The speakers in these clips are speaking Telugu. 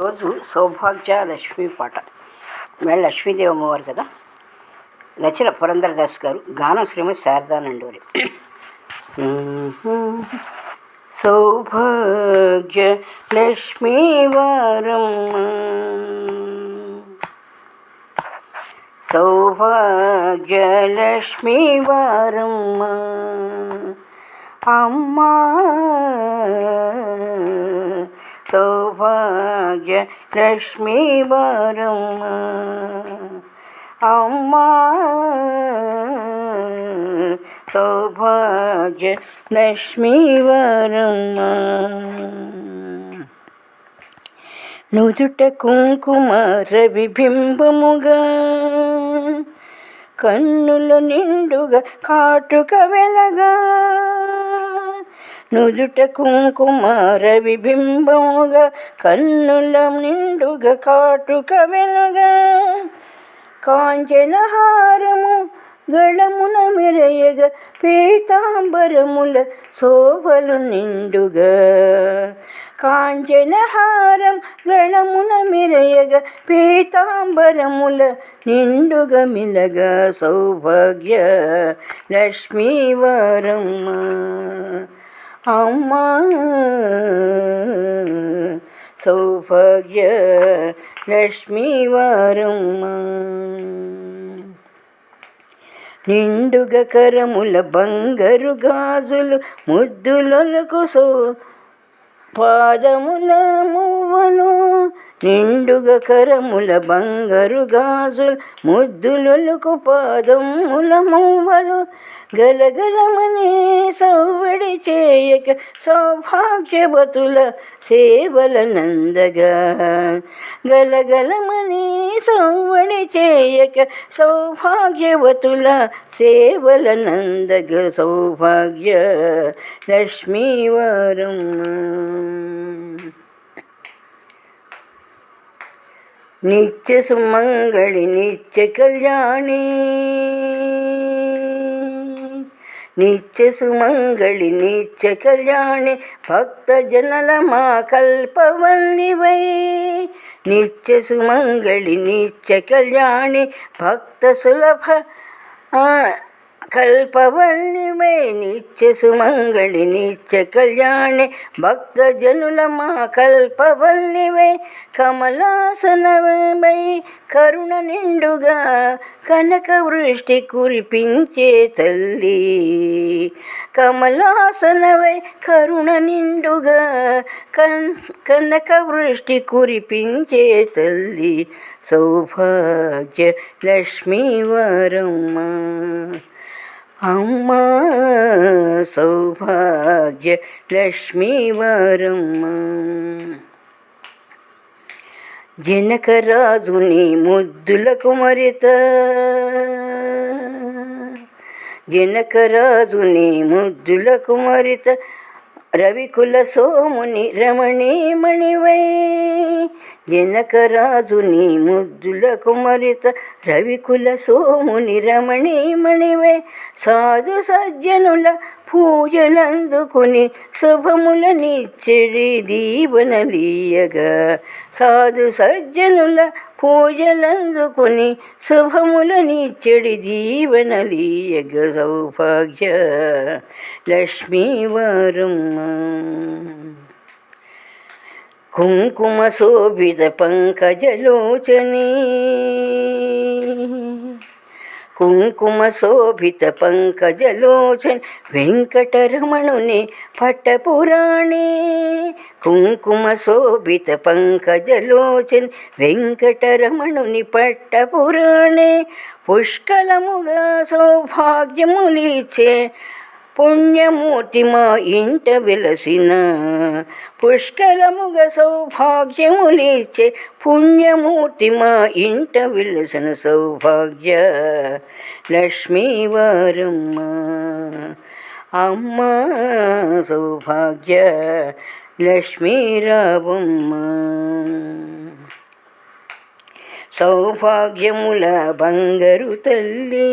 రోజు సౌభాగ్య లక్ష్మి పాట. మేడం లక్ష్మీదేవి అమ్మవారు కదా? రచన పురంధరదాస్ గారు గానం శ్రీమతి శారదా నండూరి. సౌభాగ్య లక్ష్మీ వారమ్మ సౌభాగ్య లక్ష్మీ వారమ్మ అమ్మా సౌభాగ్య లక్ష్మీ వరమ్మ అమ్మా సౌభాగ్య లక్ష్మీ వరమ్మ నుదుట కుంకుమ రవిబింబముగా కన్నుల నిండుగా కాటుక వెలగా నుదుట కుంకుమ రవిబింబముగా కన్నుల నిండుగా కాటుక వెలగా కాంచనహారము గళమున మెరయగ పీతాంబరముల శోభలు నిండుగా. కాంచనహారం గణమున మెరయగ పీతాంబరముల నిండుగ మిలగ సౌభాగ్య లక్ష్మీవారమ్మ. అమ్మా సౌభాగ్య లక్ష్మీవరమ్మ నిండుగ కరముల బంగారు గాజులు ముద్దులకు సో పాదముల మువ్వను నిండుగ కరముల బంగారు గాజులు ముద్దులకు పాదముల మువ్వలు గలగలమనే సౌవడి చేయక సౌభాగ్యవతుల సేవల నందగా. గలగలమనే సవ్వడి చేయక సౌభాగ్యవతుల సేవల నందగ. సౌభాగ్య లక్ష్మీవారం నిత్య సుమంగళి నిత్య కళ్యాణి. నిత్య సుమంగళి నిత్య కళ్యాణి భక్త జనల మా కల్పవల్లివై. నిత్య సుమంగళి నిత్య కళ్యాణి భక్త సులభ కల్పవల్లిమే నిత్య సుమంగళి నిత్య కళ్యాణి భక్త జనుల మా కల్పవల్లివే కమలాసనమై కరుణ నిండుగా కనక వృష్టి కురిపించే తల్లి. కమలాసనవై కరుణ నిండుగా కన్ కనక వృష్టి కురిపించే తల్లి. సౌభాగ్య లక్ష్మీవరమ్మ. అమ్మా సౌభాగ్య లక్ష్మీవరమ్మ జనకరాజుని ముద్దుల కుమరిత జనకరాజుని ముద్దుల కుమరిత రవికుల సోముని రమణీమణివై జనకరాజుని ముద్దుల కుమరిత రవికుల సోముని రమణీమణివై సాధు సజ్జనుల పూజలందుకుని శుభముల నిచ్చడి దీవనలీయగా. సాధు సజ్జనుల పూజలందుకుని శుభముల నిచ్చడి దీవనలీయగ సౌభాగ్య లక్ష్మీవరమ్మ. కుంకుమ శోభిత పంకజలోచనీ కుంకుమ శోభిత పంకజలోచన్ వెంకటరమణుని పట్టపురాణే. కుంకుమ శోభిత పంకజలోచన్ వెంకటరమణుని పట్టపురాణే. పుష్కలముగా సౌభాగ్యములిచే పుణ్యమూర్తి మా ఇంట వెలసిన పుష్కలముగ సౌభాగ్యములిచ్చే పుణ్యమూర్తి మా ఇంట వెలసిన సౌభాగ్య లక్ష్మీవరమ్మ అమ్మ సౌభాగ్య లక్ష్మీరావమ్మ సౌభాగ్యముల బంగారు తల్లి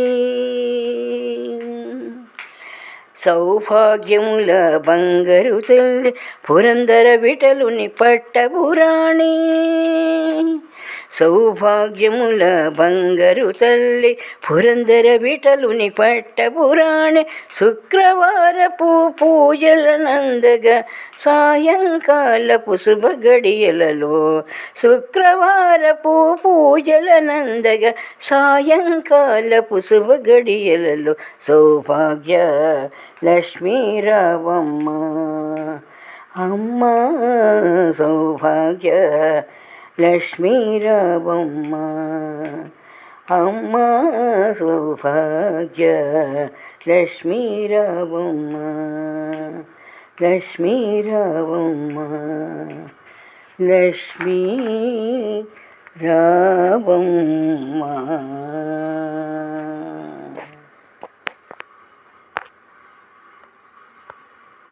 సౌభాగ్యముల బంగరు తెల్లి పురందర విటలుని పట్టపురాణి. సౌభాగ్యముల బంగరు తల్లి పురందర విటలుని పట్టపురాణి శుక్రవారపు పూజల నందగా సాయంకాలపు శుభ గడియలలో శుక్రవారపు పూజల నందగా సాయంకాలపు శుభ గడియలలో సౌభాగ్య లక్ష్మీరావమ్మ అమ్మ సౌభాగ్య లక్ష్మీరావమ్మ అమ్మ సౌభాగ్య లక్ష్మీరావమ్మ లక్ష్మీరావమ్మ లక్ష్మీ రావమ్మ